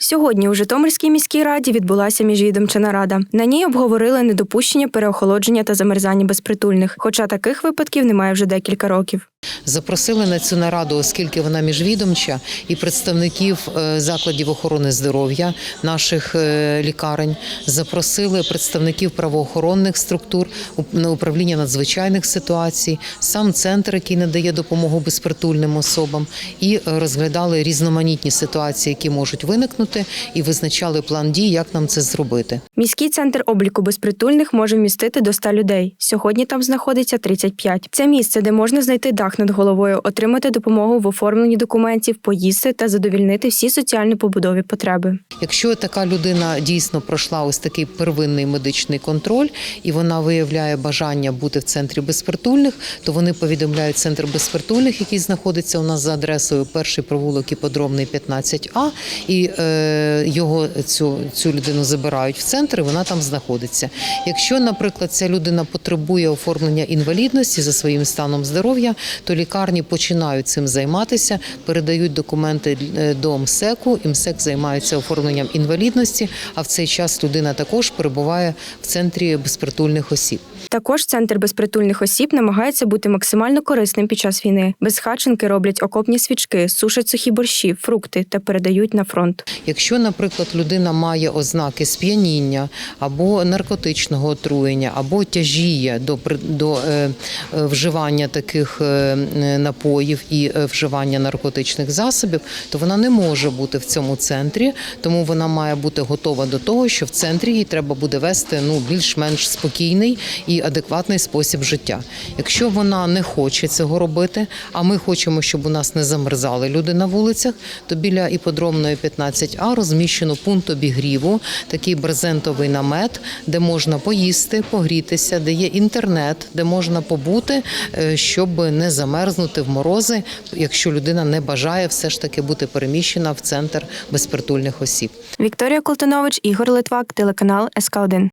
Сьогодні у Житомирській міській раді відбулася міжвідомча нарада. На ній обговорили недопущення переохолодження та замерзання безпритульних, хоча таких випадків немає вже декілька років. Запросили на цю нараду, оскільки вона міжвідомча, і представників е, закладів охорони здоров'я наших е, лікарень. Запросили представників правоохоронних структур, управління надзвичайних ситуацій, сам центр, який надає допомогу безпритульним особам, і е, розглядали різноманітні ситуації, які можуть виникнути, і визначали план дій, як нам це зробити. Міський центр обліку безпритульних може вмістити до 100 людей. Сьогодні там знаходиться 35. Це місце, де можна знайти дах над головою, отримати допомогу в оформленні документів, поїсти та задовільнити всі соціально-побудові потреби. Якщо така людина дійсно пройшла ось такий первинний медичний контроль і вона виявляє бажання бути в центрі безпритульних, то вони повідомляють центр безпритульних, який знаходиться у нас за адресою перший провулок іпподромний 15А, і е, його цю, цю людину забирають в центр, і вона там знаходиться. Якщо, наприклад, ця людина потребує оформлення інвалідності за своїм станом здоров'я, то лікарні починають цим займатися, передають документи е, до МСЕКу, і МСЕК займається оформленням інвалідності. А в цей час людина також перебуває в центрі безпритульних осіб. Також центр безпритульних осіб намагається бути максимально корисним під час війни. Безхатченки роблять окопні свічки, сушать сухі борщі, фрукти та передають на фронт. Якщо, наприклад, людина має ознаки сп'яніння або наркотичного отруєння, або тяжіє до, до е, е, вживання таких е, напоїв і е, вживання наркотичних засобів, то вона не може бути в цьому центрі, тому вона має бути готова до того, що в центрі їй треба буде вести ну більш-менш спокійний і адекватний спосіб життя. Якщо вона не хоче цього робити, а ми хочемо, щоб у нас не замерзали люди на вулицях, то біля іподромної 15А розміщено пункт обігріву, такий брезентовий намет, де можна поїсти, погрітися, де є інтернет, де можна побути, е, щоб не замерзнути в морози, якщо людина не бажає все ж таки бути переміщена в центр безпритульних осіб. Вікторія Колтинович, Ігор Литвак, телеканал СК 1